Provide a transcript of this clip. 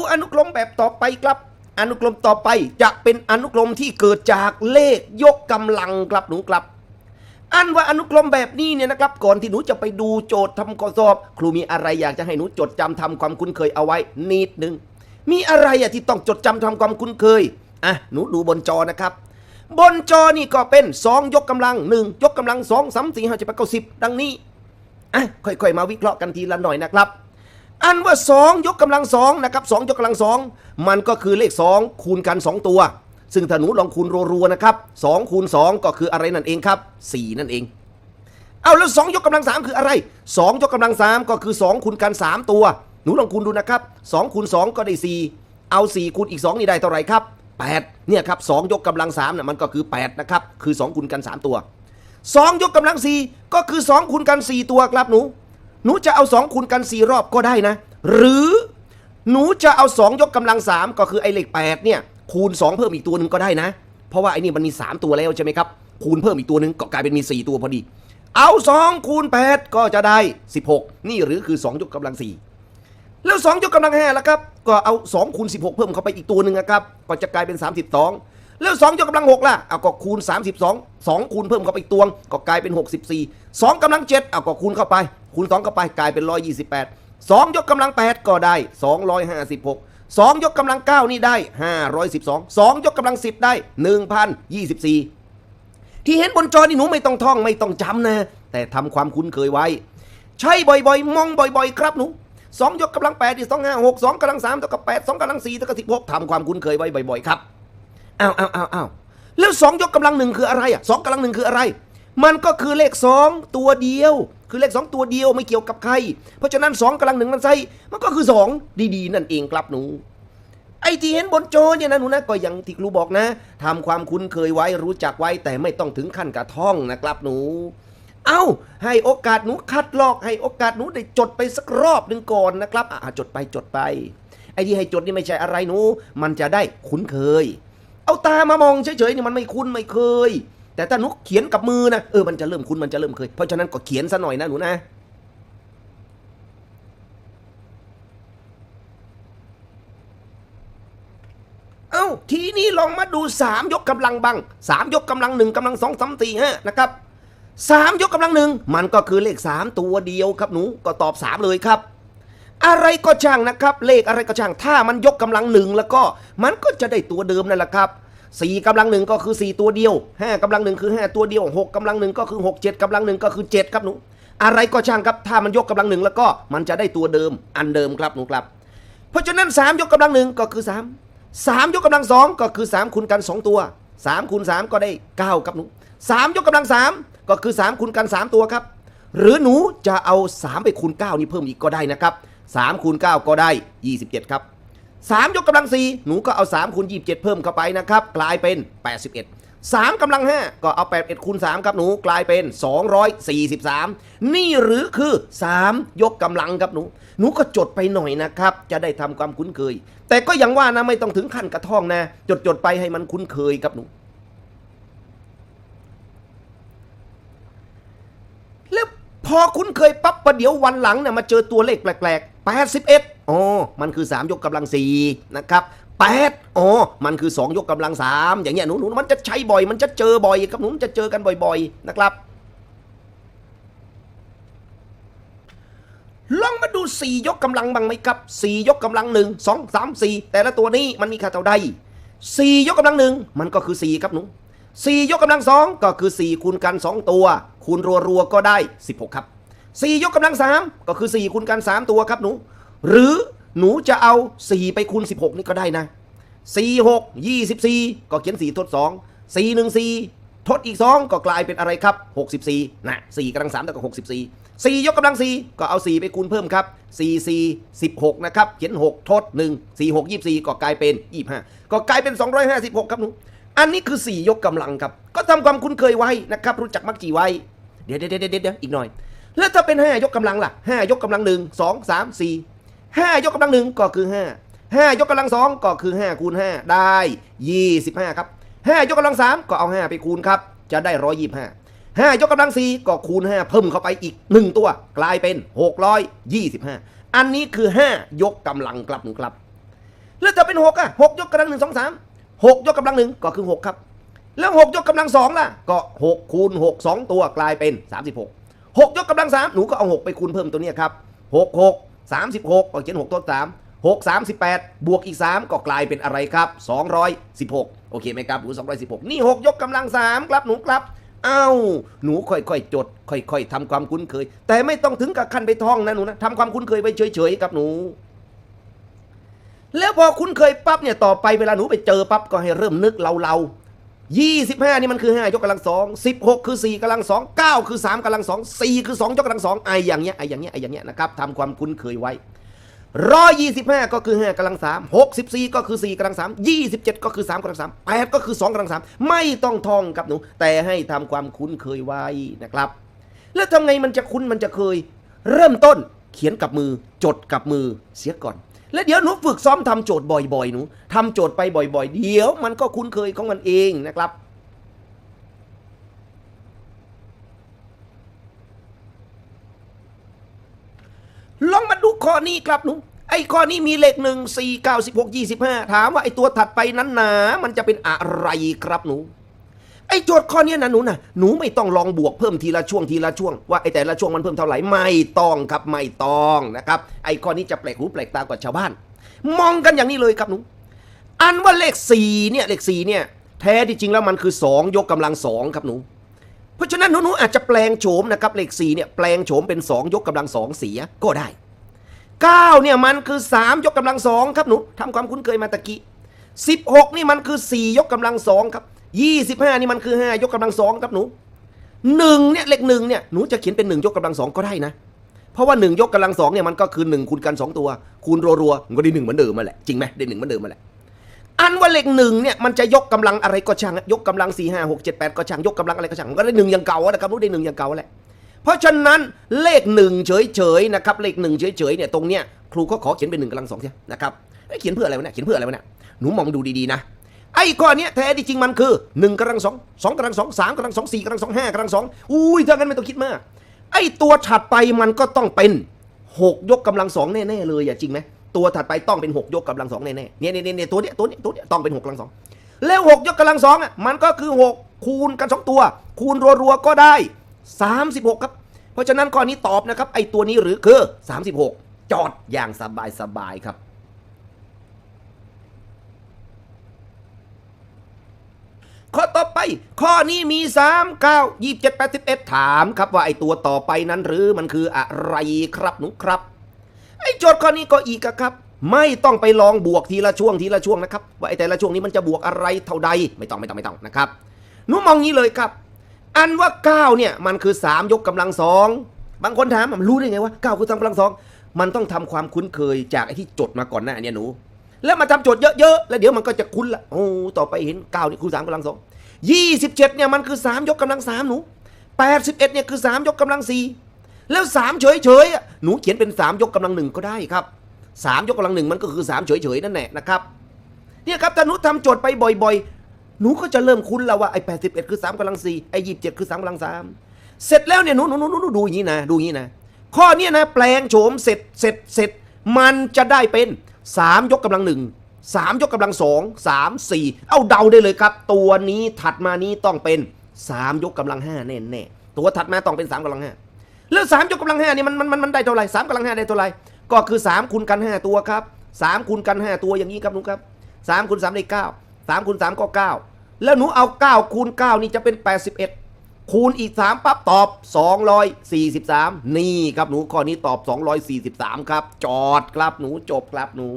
ดูอนุกรมแบบต่อไปครับ อนุกรมต่อไปจะเป็นอนุกรมที่เกิดจากเลขยกกำลังครับหนูครับ อันว่าอนุกรมแบบนี้เนี่ยนะครับ ก่อนที่หนูจะไปดูโจทย์ทำข้อสอบ ครูมีอะไรอยากจะให้หนูจดจำทำความคุ้นเคยเอาไว้นิดนึงมีอะไรอะที่ต้องจดจำทำความคุ้นเคยอะหนูดูบนจอนะครับบนจอนี่ก็เป็น 2 ยกกำลัง 1 ยกกำลัง 2 3 4 5 7 8 9 10 ดังนี้อะค่อยๆ มาวิเคราะห์กันทีละหน่อยนะครับ อันว่า 2 ยกกำลัง2นะครับ2ยกกำลัง2มันก็คือเลข 2 คูณกัน 2 ตัว ซึ่งถ้าหนูลองคูณรัวๆนะครับ2คูณ2 ก็คืออะไรนั่นเองครับ 4 นั่นเอง เอาแล้ว 2 ยกกำลัง 3 คืออะไร 2 ยกกำลัง 3 ก็คือ 2 คูณกัน 3 ตัว หนูลองคูณดูนะครับ2คูณ2 ก็ได้ 4 เอา 4 คูณอีก 2 นี่ได้เท่าไหร่ครับ 8 เนี่ยครับ2ยกกำลัง3น่ะมันก็คือ8นะครับคือ 2 คูณกัน 3 ตัว 2 ยกกำลัง 4 ก็คือ 2 คูณกัน 4 ตัวครับหนู หนูจะเอา2คูณกัน4รอบก็ได้นะ หรือหนูจะเอา2ยกกำลัง3ก็คือไอ้เลข8เนี่ยคูณ2เพิ่มอีกตัวหนึ่งก็ได้นะ เพราะว่าไอ้นี่มันมี3ตัวแล้วใช่ไหมครับคูณเพิ่มอีกตัวหนึ่งก็กลายเป็นมี4ตัวพอดี เอา2คูณ8ก็จะได้16นี่หรือคือ2ยกกำลัง4แล้ว2ยกกำลัง5แล้วครับก็เอา2คูณ16เพิ่มเข้าไปอีกตัวหนึ่งนะครับก็จะกลายเป็น32 แล้ว2ยกกำลัง6ล่ะเอาก็คูณ 32 2 คูณเพิ่มเข้าไปตัวก็กลายเป็น 64 2กำลัง7เอาก็คูณเข้าไป คูณ 2 เข้าไปกลายเป็น 128 2 ยกกำลัง 8 ก็ได้ 256 2 ยกกำลัง 9 นี่ได้ 512 2 ยกกำลัง 10 ได้ 1024 ที่เห็นบนจอนี่หนูไม่ต้องท่องไม่ต้องจำนะ แต่ทำความคุ้นเคยไว้ ใช่บ่อยๆ มองบ่อยๆ ครับหนูสองยกกำลังแปดที่สองห้าหกสองกำลังสามเท่ากับแปดสองกำลังสี่เท่ากับสิบหกทำความคุ้นเคยไว้บ่อยๆ ครับ อ้าวอ้าวอ้าวอ้าวแล้วสองยกกำลังหนึ่งคืออะไรอะสองกำลังหนึ่งคืออะไร มันก็คือเลขสองตัวเดียว คือเลขสองตัวเดียวไม่เกี่ยวกับใคร เพราะฉะนั้นสองกำลังหนึ่งมันใช่มันก็คือสองดีๆ นั่นเองครับหนูไอ้ที่เห็นบนโจเนี่ยนะหนูนะก็อย่างที่ครูบอกนะทำความคุ้นเคยไว้รู้จักไว้แต่ไม่ต้องถึงขั้นกระท่องนะครับหนู เอ้า ให้โอกาสหนูคัดลอก ให้โอกาสหนูได้จดไปสักรอบหนึ่งก่อนนะครับอ่าจดไปจดไป ไอ้ที่ให้จดนี่ไม่ใช่อะไรหนู มันจะได้คุ้นเคย เอาตามามองเฉยๆนี่มันไม่คุ้นไม่เคย แต่ถ้าหนูเขียนกับมือนะเออมันจะเริ่มคุ้นมันจะเริ่มเคย เพราะฉะนั้นก็เขียนซะหน่อยนะหนูนะเอ้าทีนี้ลองมาดู 3 ยกกำลังบ้าง3 ยกกำลังหนึ่งกำลังสองสามสี่ห้านะครับสามยกกำลังหนึ่งมันก็คือเลข 3 ตัวเดียวครับหนูก็ตอบ 3 เลยครับ อะไรก็ช่างนะครับ เลขอะไรก็ช่าง ถ้ามันยกกำลังหนึ่งแล้วก็มันก็จะได้ตัวเดิมนั่นแหละครับสี่กำลังหนึ่งก็คือ4ตัวเดียวห้ากำลังหนึ่งคือ5ตัวเดียวหกกำลังหนึ่งก็คือ6 7กำลังหนึ่งก็คือ7ครับหนู อะไรก็ช่างครับ ถ้ามันยกกำลังหนึ่งแล้วก็มันจะได้ตัวเดิมอันเดิมครับหนูครับ เพราะฉะนั้น3ยกกำลังหนึ่งก็คือ3 3ยกกำลังสองก็คือ3คูณกัน2ตัว3คูณ3ก็ได้9ครับหนู3ยกกำลัง3ก็คือ3คูณกัน3ตัวครับ หรือหนูจะเอา3ไปคูณ9นี่เพิ่มอีกก็ได้นะครับ 3คูณ9ก็ได้ 27 ครับ 3 ยกกำลัง 4 หนูก็เอา3คูณ27 เพิ่มเข้าไปนะครับ กลายเป็น 81 3กำลัง 5 ก็เอา 81คูณ3ครับหนูกลายเป็น 243 นี่หรือคือ 3 ยกกำลังครับหนู หนูก็จดไปหน่อยนะครับ จะได้ทำความคุ้นเคย แต่ก็ย่างว่านะไม่ต้องถึงขั้นกระท่องนะ จดจดไปให้มันคุ้นเคยครับหนู แล้วพอคุ้นเคยปั๊บประเดี๋ยววันหลังเนี่ยมาเจอตัวเลขแปลก 81อ๋อมันคือ 3 ยกกำลัง4นะครับ8อ๋อมันคือ 2 ยกกำลัง 3 อย่างเงี้ยหนูหนูมันจะใช้บ่อย มันจะเจอบ่อยครับหนูมันจะเจอกันบ่อย ๆ นะครับลองมาดู 4 ยกกำลังบ้างไหมครับ 4 ยกกำลัง 1 2 3 4 แต่ละตัวนี้มันมีค่าเท่าใด 4 ยกกำลัง 1 มันก็คือ 4 ครับหนู4 ยกกำลัง 2 ก็คือ 4 คูณกัน 2 ตัว คูณรัวๆก็ได้ 16 ครับ 4 ยกกำลัง 3 ก็คือ 4 คูณกัน 3 ตัวครับหนู หรือหนูจะเอา 4 ไปคูณ 16 นี่ก็ได้นะ 4 6 24 ก็เขียน 4 ทด 2 4 1 4 ทดอีก 2 ก็กลายเป็นอะไรครับ 64 นะ 4กำลัง3เท่ากับ 64 4 ยกกำลัง 4 ก็เอา 4 ไปคูณเพิ่มครับ 4 4 16 นะครับ เขียน 6 ทด 1 4 6 24 ก็กลายเป็น 25 ก็กลายเป็น 256 ครับหนู อันนี้คือ 4 ยกกำลังครับ ก็ทำความคุ้นเคยไว้นะครับ รู้จักมักจีไว้ เดี๋ยวเดี๋ยวเดี๋ยวเดี๋ยวอีกหน่อย แล้วถ้าเป็น 5 ยกกำลังล่ะ 5 ยกกำลัง 1 2 3 4 5 ยกกำลัง 1 ก็คือ 5 5 ยกกำลัง 2 ก็คือ 5 คูณ 5 ได้ 25 ครับ 5 ยกกำลัง 3 ก็เอา 5 ไปคูณครับ จะได้ 125 5 ยกกำลัง 4 ก็คูณ 5 เพิ่มเข้าไปอีก 1 ตัว กลายเป็น 625 อันนี้คือ 5 ยกกำลังครับหนูครับ แล้วถ้าเป็นหกอะหกยกกำลังหนึ่งสองสามหกยกกำลังหนึ่งก็คือหกครับ แล้วหกยกกำลังสองล่ะ ก็หกคูณหกสองตัวกลายเป็นสามสิบห กำลังสามหนูก็เอาหกไปคูณเพิ่มตัวเนี้ยครับหกหกสามสิบหกก็เขียนหกตัวสามหกสามสิบแปดบวกอีกสามก็กลายเป็นอะไรครับสองร้อยสิบหกโอเคไหมครับหนูสองร้อยสิบหกนี่หกยกกำลังสามครับหนูครับเอ้าหนูค่อยๆจด ค่อย ๆทำความคุ้นเคย แต่ไม่ต้องถึงกับขั้นไปท่องนะหนูนะทำความคุ้นเคยไว้เฉยๆครับหนู แล้วพอคุ้นเคยปั๊บเนี่ยต่อไปเวลาหนูไปเจอปั๊บก็ให้เริ่มนึกเราๆ ยี่สิบห้านี่มันคือห้ายกกำลังสองสิบหกคือสี่กำลังสองเก้าคือสามกำลังสองสี่คือสองยกกำลังสองไออย่างเงี้ยไออย่างเงี้ยไออย่างเงี้ยนะครับทำความคุ้นเคยไว้ร้อยยี่สิบห้าก็คือห้ากำลังสามหกสิบสี่ก็คือสี่กำลังสามยี่สิบเจ็ดก็คือสามกำลังสามแปดก็คือสองกำลังสามไม่ต้องท่องครับหนู แต่ให้ทำความคุ้นเคยไว้นะครับ แล้วทำไงมันจะคุ้นมันจะเคย เริ่มต้นเขียนกับมือจดกับมือเสียก่อน แล้วเดี๋ยวหนูฝึกซ้อมทำโจทย์บ่อยๆหนูทำโจทย์ไปบ่อย ๆ เดี๋ยวมันก็คุ้นเคยของมันเองนะครับลองมาดูข้อนี้ครับหนูไอ้ข้อนี้มีเลขหนึ่งสี่เก้าสิบหกยี่สิบห้าถามว่าไอ้ตัวถัดไปนั้นหนา มันจะเป็นอะไรครับหนู ไอ้โจทย์ข้อนี้นะหนูนะหนูไม่ต้องลองบวกเพิ่มทีละช่วงทีละช่วงว่าไอ้แต่ละช่วงมันเพิ่มเท่าไหร่ไม่ต้องครับไม่ต้องนะครับ ไอ้ข้อนี้จะแปลกหูแปลกตากว่าชาวบ้าน มองกันอย่างนี้เลยครับหนูอันว่าเลขสี่เนี่ยเลขสี่เนี่ยแท้ที่จริงแล้วมันคือสองยกกำลังสองครับหนู เพราะฉะนั้นหนูๆอาจจะแปลงโฉมนะครับเลขสี่เนี่ยแปลงโฉมเป็น2ยกกำลังสองเสียก็ได้9เนี่ยมันคือ3ยกกำลังสองครับหนูทำความคุ้นเคยมาตะกี้16นี่มันคือ4ยกกำลังสองครับ 25นี่มันคือ5ยกกำลังสองครับหนู1เนี่ยเลขหนึ่งเนี่ยหนูจะเขียนเป็น1ยกกำลังสองก็ได้นะ เพราะว่า1ยกกำลังสองเนี่ยมันก็คือ1คูณกัน2ตัว คูณรัวๆมันก็ได้หนึ่งเหมือนเดิมมาแหละจริงไหมได้หนึ่งเหมือนเดิมมาแหละอันว่าเลขหนึ่งเนี่ยมันจะยกกำลังอะไรก็ช่างยกกำลังสี่ห้าหกเจ็ดแปดก็ช่างยกกำลังอะไรก็ช่างมันก็ได้หนึ่งอย่างเก่านะครับรู้ได้หนึ่งอย่างเก่าแหละเพราะฉะนั้นเลขหนึ่งเฉยๆนะครับเลขหนึ่งเฉยๆเนี่ยตรงเนี้ยครูก็ขอเขียนเป็นหนึ่งกำลังสองเสียนะครับเขียนเพื่ออะไรวะเนี่ยเขียนเพื่ออะไรวะเนี่ยหนูมองดูดีๆนะ ไอ้ข้อนี้แท้ที่จริงมันคือหนึ่งกำลังสองสองกำลังสองสามกำลังสองสี่กำลังสองห้ากำลังสองอุ้ยถ้างั้นไม่ต้องคิดมาก ไอ้ตัวถัดไปมันก็ต้องเป็นหกยกกำลังสองแน่ๆเลยอย่าจริงไหมตัวถัดไปต้องเป็นหกยกกำลังสองแน่ๆเนี่ยเนี่ยเนี่ยตัวเนี้ยตัวเนี้ยตัวเนี้ยต้องเป็นหกกำลังสองแล้วหกยกกำลังสองอะมันก็คือหกคูณกันสองตัว คูณรัวๆก็ได้สามสิบหกครับ เพราะฉะนั้นข้อนี้ตอบนะครับไอ้ตัวนี้หรือคือสามสิบหกจอดอย่างสบายๆครับ ข้อต่อไปข้อนี้มี 3 9 27 81 ถามครับว่าไอตัวต่อไปนั้นหรือมันคืออะไรครับหนูครับ ไอโจทย์ข้อนี้ก็อีกครับ ไม่ต้องไปลองบวกทีละช่วงทีละช่วงนะครับ ว่าไอแต่ละช่วงนี้มันจะบวกอะไรเท่าใดไม่ต้องไม่ต้องไม่ต้องนะครับหนูมองงี้เลยครับ อันว่า 9 เนี่ยมันคือ 3 ยกกำลังสองบางคนถามมันรู้ได้ไงว่า9คือ3กำลังสองมันต้องทำความคุ้นเคยจากไอ้ที่จดมาก่อนหน้าเนี่ยหนูแล้วมาทำโจทย์เยอะๆ แล้วเดี๋ยวมันก็จะคุ้นละ โอ้ ต่อไปเห็น9นี่คือ3กำลังสอง 27เนี่ยมันคือ 3 ยกกำลังสามหนู81เนี่ยคือ 3 ยกกำลังสี่แล้ว 3 เฉยๆอะหนูเขียนเป็น 3 ยกกำลังหนึ่งก็ได้ครับ 3 ยกกำลังหนึ่งมันก็คือ 3 เฉยๆนั่นแหละนะครับเนี่ยครับถ้าหนูทำโจทย์ไปบ่อยๆ หนูก็จะเริ่มคุ้นแล้วว่าไอ้81 คือ 3กำลังสี่ไอ้27 คือ 3กำลังสามเสร็จแล้วเนี่ยหนูหนูหนูหนูดูอย่างนี้นะดูอย่างนี้นะข้อนี้นะแปลงโฉมเสร็จเสร็จเสร็จมันจะได้เป็น 3 ยกกำลังหนึ่ง สามยกกำลังสองสามสี่เอาเดาได้เลยครับ ตัวนี้ถัดมานี้ต้องเป็น 3 ยกกำลังห้าแน่แน่ๆตัวถัดมาต้องเป็น 3กำลังห้าแล้ว 3 ยกกำลังห้านี่มันมันมันมันได้เท่าไหร่สามกำลังห้าได้เท่าไหร่ก็คือ 3คูณกัน 5 ตัวครับ3คูณกัน 5 ตัวอย่างนี้ครับหนูครับ3คูณ3ได้9 3คูณ3ก็ 9 แล้วหนูเอา 9 คูณ 9 นี่จะเป็น 81 คูณอีก 3 ปั๊บตอบ 243 นี่ครับหนูข้อนี้ตอบ 243 ครับ จอดครับหนูจบครับหนู